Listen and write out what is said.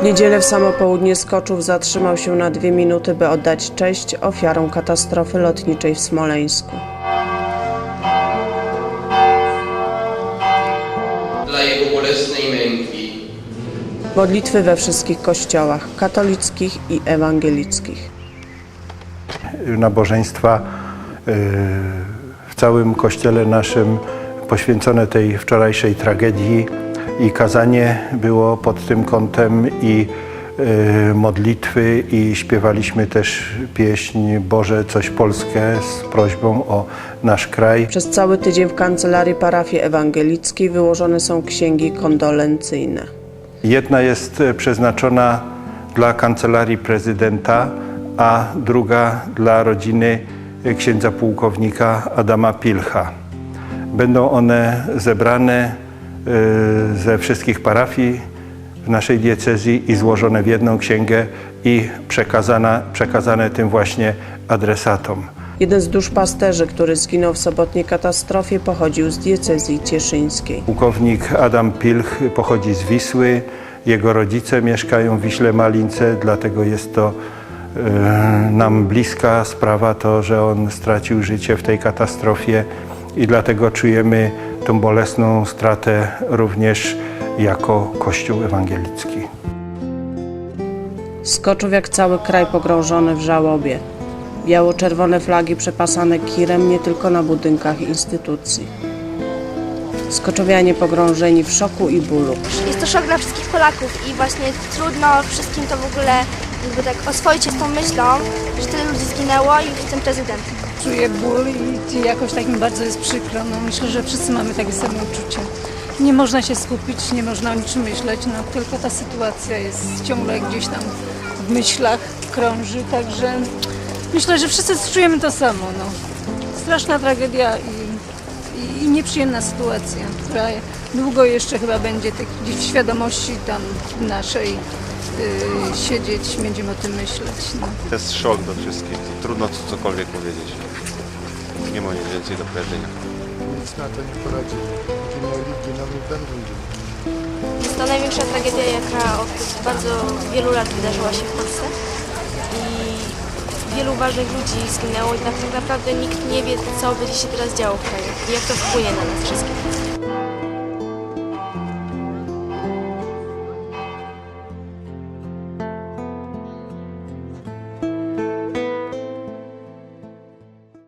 W niedzielę w samo południe Skoczów zatrzymał się na dwie minuty, by oddać cześć ofiarom katastrofy lotniczej w Smoleńsku. dla Jego bolesnej męki, Modlitwy we wszystkich kościołach, katolickich i ewangelickich. nabożeństwa y, w całym kościele naszym poświęcone tej wczorajszej tragedii i kazanie było pod tym kątem i y, modlitwy i śpiewaliśmy też pieśń Boże coś Polskę z prośbą o nasz kraj. Przez cały tydzień w kancelarii parafii ewangelickiej wyłożone są księgi kondolencyjne. Jedna jest e, przeznaczona dla kancelarii prezydenta, a druga dla rodziny e, księdza pułkownika Adama Pilcha. Będą one zebrane ze wszystkich parafii w naszej diecezji i złożone w jedną księgę i przekazane, przekazane tym właśnie adresatom. Jeden z duszpasterzy, który zginął w sobotniej katastrofie, pochodził z diecezji cieszyńskiej. Pułkownik Adam Pilch pochodzi z Wisły. Jego rodzice mieszkają w Wiśle Malince, dlatego jest to e, nam bliska sprawa to, że on stracił życie w tej katastrofie i dlatego czujemy tą bolesną stratę również jako Kościół ewangelicki. Skoczów jak cały kraj pogrążony w żałobie. Biało-czerwone flagi przepasane kirem nie tylko na budynkach instytucji. Skoczowianie pogrążeni w szoku i bólu. Jest to szok dla wszystkich Polaków i właśnie trudno wszystkim to w ogóle jakby tak oswoić się z tą myślą, że tyle ludzi zginęło i w tym prezydent. Czuję ból i jakoś tak mi bardzo jest przykro. No, myślę, że wszyscy mamy takie same uczucia. Nie można się skupić, nie można o niczym myśleć, no tylko ta sytuacja jest ciągle gdzieś tam w myślach krąży, także myślę, że wszyscy czujemy to samo. No. Straszna tragedia i, i, i nieprzyjemna sytuacja, która długo jeszcze chyba będzie tak gdzieś w świadomości tam naszej y, siedzieć, będziemy o tym myśleć. No. To jest szok dla wszystkich. Trudno co- cokolwiek powiedzieć. Nie ma nic więcej do powiedzenia. nic na to nie poradzimy. Ginęli, giną i będą ginąć. Jest to największa tragedia, jaka od bardzo wielu lat wydarzyła się w Polsce i wielu ważnych ludzi zginęło i tak naprawdę nikt nie wie, co będzie się teraz działo w kraju i jak to wpłynie na nas wszystkich.